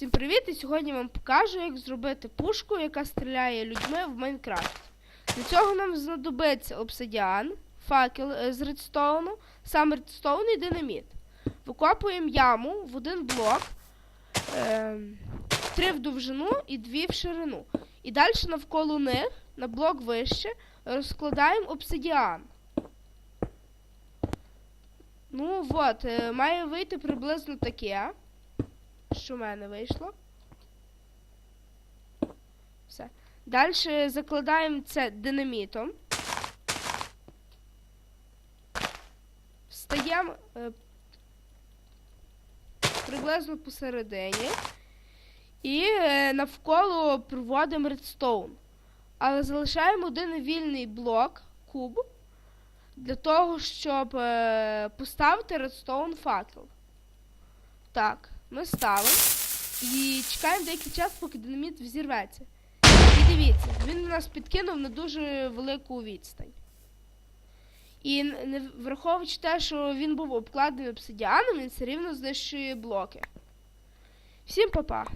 Всім привіт! І сьогодні вам покажу, як зробити пушку, яка стріляє людьми в Майнкрафті. Для цього нам знадобиться обсидіан, факел е, з редстоуну, сам редстоун і динаміт. Викопуємо яму в один блок, е, три в довжину і дві в ширину. І далі навколо них, на блок вище, розкладаємо обсидіан. Ну от, е, має вийти приблизно таке що в мене вийшло. Все. Далі закладаємо це динамітом. Встаємо е, приблизно посередині. І е, навколо проводимо редстоун. Але залишаємо один вільний блок, куб, для того, щоб е, поставити редстоун факел. Так, ми ставимо і чекаємо деякий час, поки динаміт взірветься. І дивіться, він нас підкинув на дуже велику відстань. І не враховуючи те, що він був обкладений обсидіаном, він все рівно знищує блоки. Всім па-па!